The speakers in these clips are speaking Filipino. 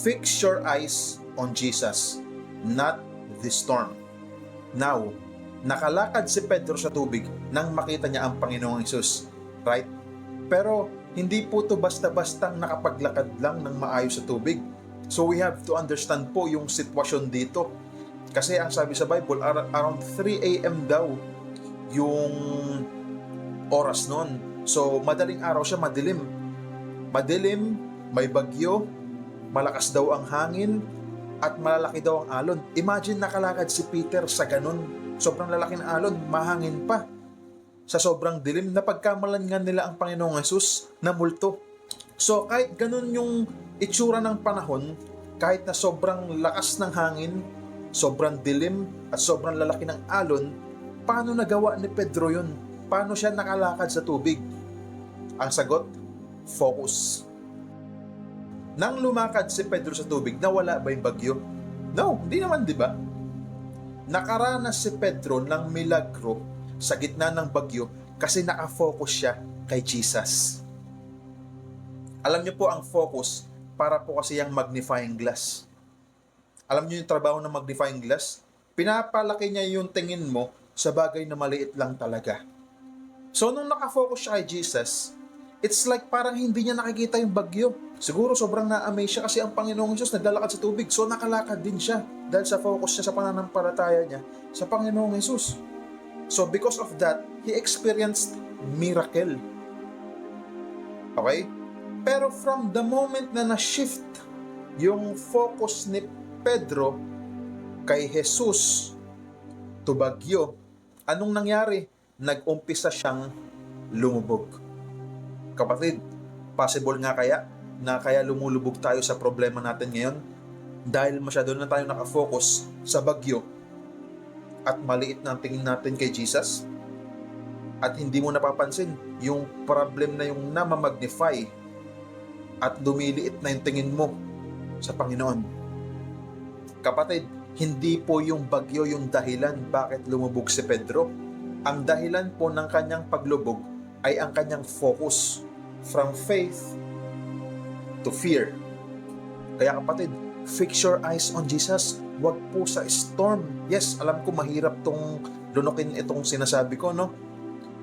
fix your eyes on Jesus, not the storm. Now, nakalakad si Pedro sa tubig nang makita niya ang Panginoong Isus. Right? Pero hindi po to basta-bastang nakapaglakad lang ng maayos sa tubig. So we have to understand po yung sitwasyon dito. Kasi ang sabi sa Bible, ar- around 3 a.m. daw yung oras nun. So madaling araw siya, madilim. Madilim, may bagyo, malakas daw ang hangin, at malalaki daw ang alon. Imagine nakalakad si Peter sa ganun. Sobrang lalaki ng alon, mahangin pa. Sa sobrang dilim, napagkamalan nga nila ang Panginoong Yesus na multo. So kahit ganun yung itsura ng panahon, kahit na sobrang lakas ng hangin, sobrang dilim, at sobrang lalaki ng alon, paano nagawa ni Pedro yun? Paano siya nakalakad sa tubig? Ang sagot, focus. Nang lumakad si Pedro sa tubig, nawala ba yung bagyo? No, hindi naman, di ba? Nakaranas si Pedro ng milagro sa gitna ng bagyo kasi nakafocus siya kay Jesus. Alam niyo po ang focus para po kasi yung magnifying glass. Alam niyo yung trabaho ng magnifying glass? Pinapalaki niya yung tingin mo sa bagay na maliit lang talaga. So nung nakafocus siya kay Jesus, it's like parang hindi niya nakikita yung bagyo. Siguro sobrang na-amaze siya kasi ang Panginoong Diyos naglalakad sa tubig. So nakalakad din siya dahil sa focus niya sa pananampalataya niya sa Panginoong Jesus. So because of that, he experienced miracle. Okay? Pero from the moment na na-shift yung focus ni Pedro kay Jesus to Bagyo, anong nangyari? Nag-umpisa siyang lumubog. Kapatid, possible nga kaya na kaya lumulubog tayo sa problema natin ngayon dahil masyado na tayo nakafocus sa bagyo at maliit na ang tingin natin kay Jesus at hindi mo napapansin yung problem na yung namamagnify at lumiliit na yung tingin mo sa Panginoon. Kapatid, hindi po yung bagyo yung dahilan bakit lumubog si Pedro. Ang dahilan po ng kanyang paglubog ay ang kanyang focus from faith to fear. Kaya kapatid, fix your eyes on Jesus. Huwag po sa storm. Yes, alam ko mahirap tong lunukin itong sinasabi ko, no?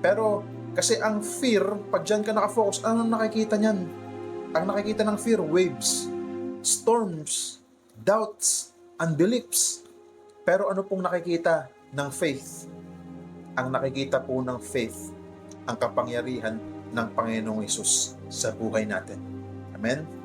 Pero kasi ang fear, pag dyan ka nakafocus, ano nakikita niyan? Ang nakikita ng fear, waves, storms, doubts, unbeliefs. Pero ano pong nakikita ng faith? Ang nakikita po ng faith, ang kapangyarihan ng Panginoong Isus sa buhay natin. Amen?